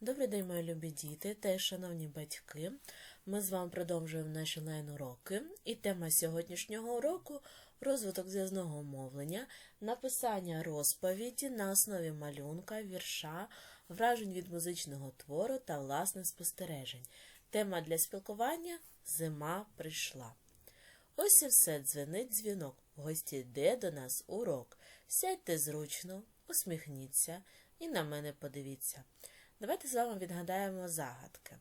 Добрий день, мої любі діти та шановні батьки. Ми з вами продовжуємо наші лайн-уроки. І тема сьогоднішнього уроку розвиток зв'язного мовлення, написання розповіді на основі малюнка, вірша, вражень від музичного твору та власних спостережень. Тема для спілкування Зима прийшла. Ось і все дзвенить дзвінок. В гості йде до нас урок. Сядьте зручно, усміхніться і на мене подивіться. Давайте з вами відгадаємо загадки.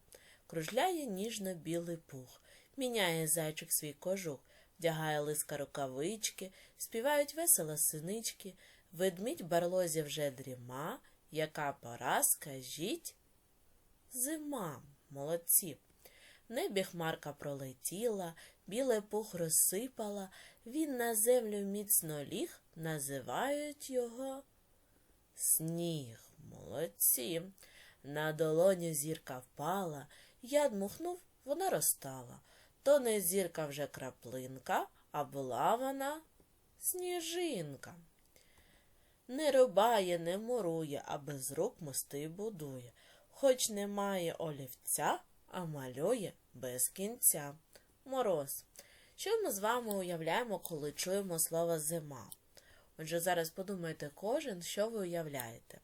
Кружляє ніжно-білий пух, міняє зайчик свій кожух, вдягає лиска рукавички, співають весело синички, ведмідь барлозі вже дріма, яка пора, скажіть? Зима, молодці. В небі хмарка пролетіла, білий пух розсипала, він на землю міцно ліг, називають його сніг. Молодці. На долоню зірка впала, я дмухнув, вона розтала. То не зірка вже краплинка, а була вона сніжинка. Не рубає, не мурує, а без рук мости будує. Хоч немає олівця, а малює без кінця. Мороз. Що ми з вами уявляємо, коли чуємо слово зима? Отже, зараз подумайте кожен, що ви уявляєте.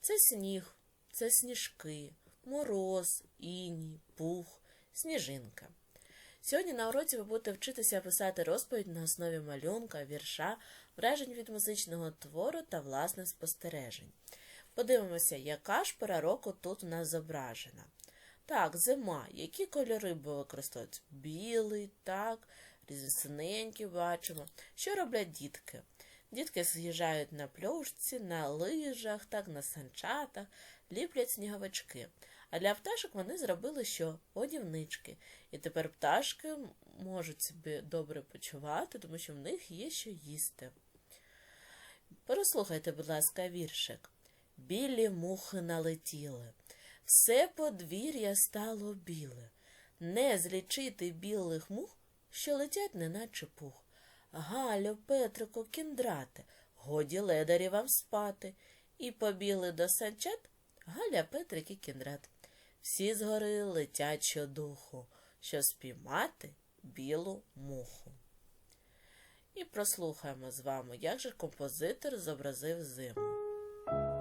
Це сніг, це сніжки, мороз, іній, пух, сніжинка. Сьогодні на уроці ви будете вчитися писати розповідь на основі малюнка, вірша, вражень від музичного твору та власних спостережень. Подивимося, яка ж пора року тут у нас зображена. Так, зима. Які кольори ви використовують? Білий, так, різносиненькі бачимо. Що роблять дітки? Дітки з'їжджають на плюшці, на лижах, так, на санчатах, ліплять сніговички. А для пташок вони зробили що? Одівнички. І тепер пташки можуть себе добре почувати, тому що в них є що їсти. Переслухайте, будь ласка, віршик. Білі мухи налетіли. Все подвір'я стало біле. Не злічити білих мух, що летять, неначе пух. Галю, Петрику, кіндрате, годі ледарі вам спати. І побіли до санчат Галя, Петрик і кіндрат. Всі згори летять щодуху, що спіймати білу муху. І прослухаємо з вами, як же композитор зобразив зиму.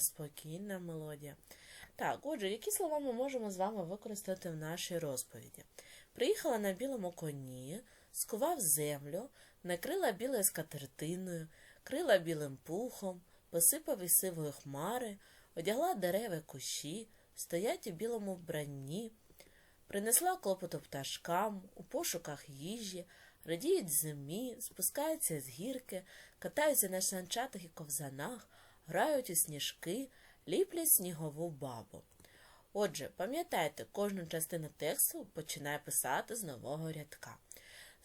Спокійна мелодія. Так, отже, які слова ми можемо з вами використати в нашій розповіді? Приїхала на білому коні, скував землю, накрила білою скатертиною, крила білим пухом, посипав із сивої хмари, одягла дерева кущі, стоять у білому вбранні, принесла клопоту пташкам у пошуках їжі, радіють зимі, спускаються з гірки, катаються на санчатах і ковзанах, грають у сніжки, ліплять снігову бабу. Отже, пам'ятайте, кожну частину тексту починає писати з нового рядка.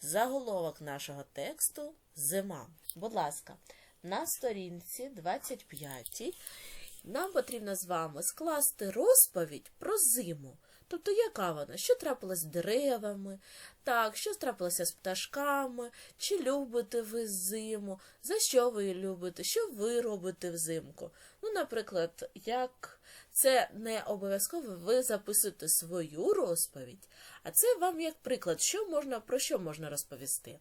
Заголовок нашого тексту зима. Будь ласка, на сторінці 25 нам потрібно з вами скласти розповідь про зиму. Тобто, яка вона? Що трапилось з деревами, так, що трапилося з пташками, чи любите ви зиму, за що ви любите, що ви робите взимку. Ну, наприклад, як це не обов'язково ви записуєте свою розповідь, а це вам як приклад, що можна, про що можна розповісти.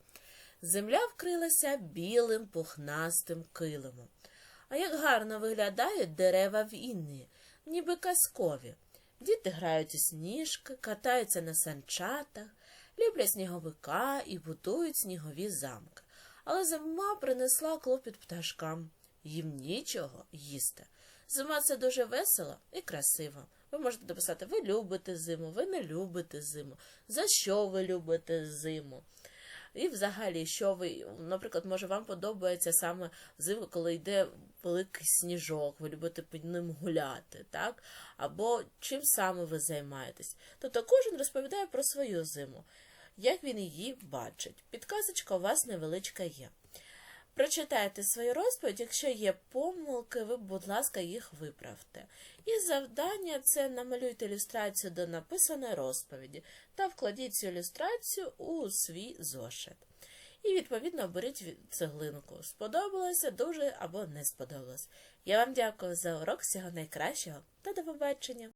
Земля вкрилася білим пухнастим килимом. А як гарно виглядають дерева в інні, ніби казкові. Діти грають у сніжки, катаються на санчатах, люблять сніговика і будують снігові замки. Але зима принесла клопіт пташкам. Їм нічого їсти. Зима це дуже весело і красиво. Ви можете дописати, ви любите зиму, ви не любите зиму, за що ви любите зиму. І взагалі, що ви, наприклад, може, вам подобається саме взимку, коли йде великий сніжок, ви любите під ним гуляти, так? Або чим саме ви займаєтесь. Тобто кожен розповідає про свою зиму, як він її бачить. Підказочка у вас невеличка є. Прочитайте свою розповідь, якщо є помилки, ви, будь ласка, їх виправте. І завдання це намалюйте ілюстрацію до написаної розповіді та вкладіть цю ілюстрацію у свій зошит. І, відповідно, оберіть цеглинку. Сподобалося дуже або не сподобалось. Я вам дякую за урок. Всього найкращого та до побачення!